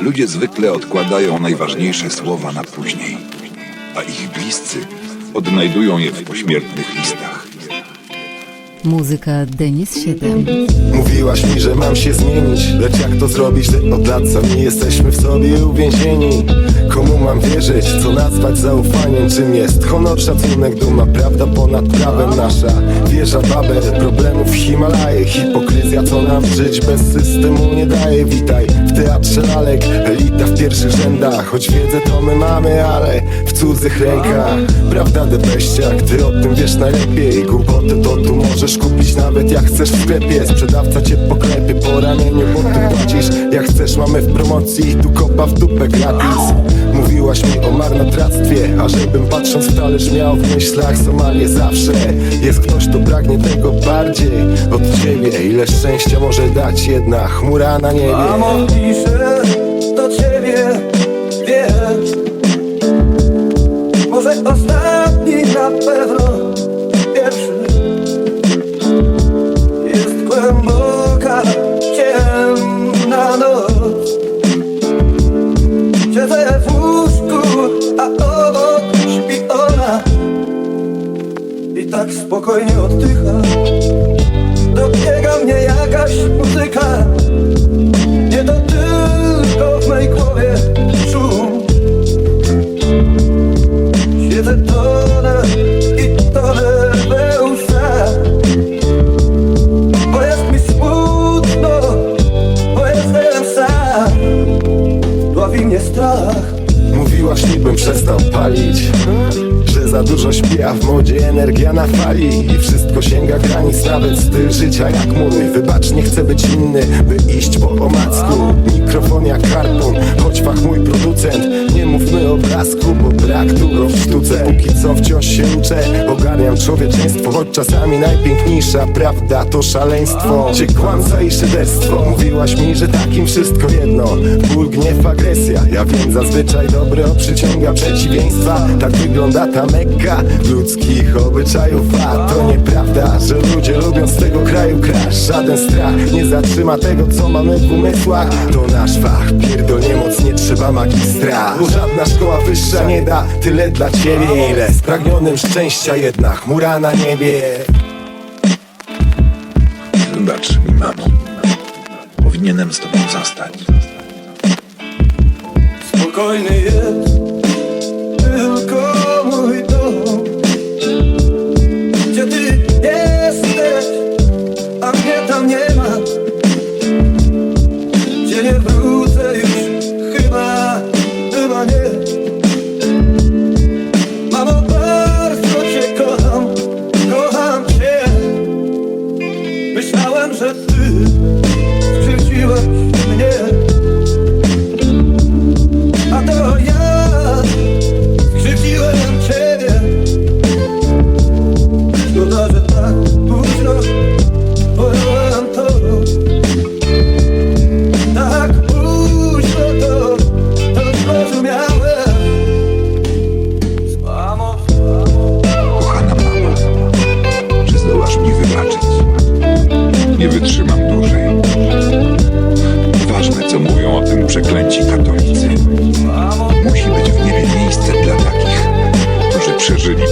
Ludzie zwykle odkładają najważniejsze słowa na później, a ich bliscy odnajdują je w pośmiertnych listach. Muzyka Denis 7. Mówiłaś mi, że mam się zmienić Lecz jak to zrobić, że od lat sami jesteśmy w sobie uwięzieni Komu mam wierzyć, co nazwać zaufaniem? Czym jest honor, szacunek, duma Prawda ponad prawem nasza. Wieża Babel, problemów Himalaje. Hipokryzja, co nam żyć bez systemu nie daje. Witaj w teatrze lalek Elita w pierwszych rzędach. Choć wiedzę to my mamy, ale w cudzych rękach. Prawda debeściak, ty o tym wiesz najlepiej. Głupotę to tu możesz kupić nawet jak chcesz w sklepie. Sprzedawca cię poklepie po ramieniu, bo Jak chcesz mamy w promocji, tu kopa w dupę gratis. Mówiłaś mi o marnotrawstwie A żebym patrząc w talerz miał w myślach Somalię. Zawsze Jest ktoś, kto pragnie tego bardziej. Od ciebie Ile szczęścia może dać jedna chmura na niebie Siedzę w łóżku, a obok śpi ona. I tak spokojnie oddycha przestał palić za dużo śpi, a w modzie energia na fali I wszystko sięga granic, nawet styl życia jak mój. Wybacz, nie chcę być inny, by iść po omacku Mikrofon jak harpun, choć fach mój producent. Nie mówmy o blasku, bo brak długo w sztuce. Póki co wciąż się uczę, ogarniam człowieczeństwo Choć czasami najpiękniejsza prawda to szaleństwo. Cię kłamca i szyderstwo? Mówiłaś mi, że takim wszystko jedno. Ból, gniew, agresja. Ja wiem, zazwyczaj dobro przyciąga przeciwieństwa. Tak wygląda ta mekka ludzkich obyczajów A to nieprawda, że ludzie lubią z tego kraju crash Żaden strach nie zatrzyma tego, co mamy w umysłach. To nasz fach, pierdolnie moc nie trzeba magistra Bo żadna szkoła wyższa nie da tyle dla ciebie Ile spragnionym szczęścia jedna chmura na niebie. Wybacz mi, mamo. Powinienem z tobą zostać. Spokojny jest Myślałem, że ty skrzywdziłaś mnie przeklęci katolicy. Musi być w niebie miejsce dla takich, którzy przeżyli.